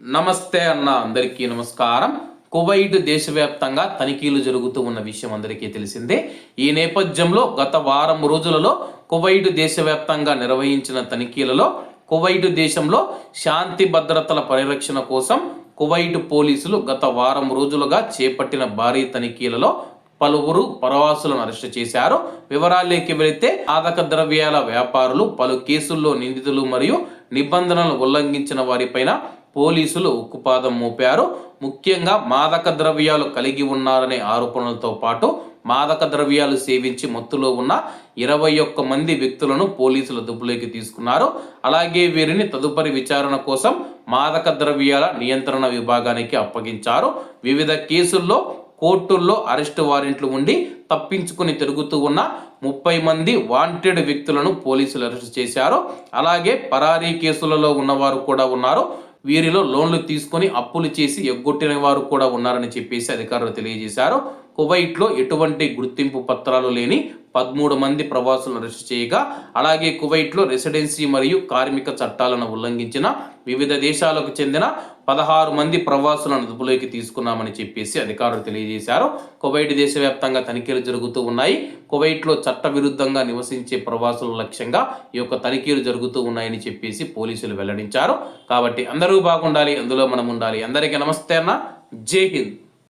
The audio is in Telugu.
నమస్తే అన్న అందరికీ నమస్కారం. కువైట్ దేశవ్యాప్తంగా తనిఖీలు జరుగుతూ ఉన్న విషయం అందరికీ తెలిసిందే. ఈ నేపథ్యంలో గత వారం రోజులలో కువైట్ దేశవ్యాప్తంగా నిర్వహించిన తనిఖీలలో కువైట్ దేశంలో శాంతి భద్రతల పరిరక్షణ కోసం కువైట్ పోలీసులు గత వారం రోజులుగా చేపట్టిన భారీ తనిఖీలలో పలువురు ప్రవాసులను అరెస్టు చేశారు. వివరాల్లోకి వెళితే ఆదక ద్రవ్యాల వ్యాపారులు పలు కేసుల్లో నిందితులు మరియు నిబంధనలు ఉల్లంఘించిన వారిపైన పోలీసులు ఉక్కుపాదం మోపారు. ముఖ్యంగా మాదక ద్రవ్యాలు కలిగి ఉన్నారనే ఆరోపణలతో పాటు మాదక ద్రవ్యాలు సేవించి మత్తులో ఉన్న ఇరవై ఒక్క మంది వ్యక్తులను పోలీసులు దుబ్బులోకి తీసుకున్నారు. అలాగే వీరిని తదుపరి విచారణ కోసం మాదక ద్రవ్యాల నియంత్రణ విభాగానికి అప్పగించారు. వివిధ కేసుల్లో కోర్టుల్లో అరెస్టు వారెంట్లు ఉండి తప్పించుకుని తిరుగుతూ ఉన్న ముప్పై మంది వాంటెడ్ వ్యక్తులను పోలీసులు అరెస్టు చేశారు. అలాగే పరారీ కేసులలో ఉన్నవారు కూడా ఉన్నారు. వీరిలో లోన్లు తీసుకొని అప్పులు చేసి ఎగ్గొట్టిన వారు కూడా ఉన్నారని చెప్పేసి అధికారులు తెలియజేశారు. కువైట్లో ఎటువంటి గుర్తింపు పత్రాలు లేని పదమూడు మంది ప్రవాసులను అరెస్టు చేయగా అలాగే కువైట్లో రెసిడెన్సీ మరియు కార్మిక చట్టాలను ఉల్లంఘించిన వివిధ దేశాలకు చెందిన పదహారు మంది ప్రవాసులను అదుపులోకి తీసుకున్నామని చెప్పేసి అధికారులు తెలియజేశారు. కువైట్ దేశవ్యాప్తంగా తనిఖీలు జరుగుతూ ఉన్నాయి. కువైట్లో చట్ట విరుద్ధంగా నివసించే ప్రవాసుల లక్ష్యంగా ఈ యొక్క తనిఖీలు జరుగుతూ ఉన్నాయని చెప్పేసి పోలీసులు వెల్లడించారు. కాబట్టి అందరూ బాగుండాలి అందులో మనం ఉండాలి అందరికీ నమస్తే అన్న. జై హింద్.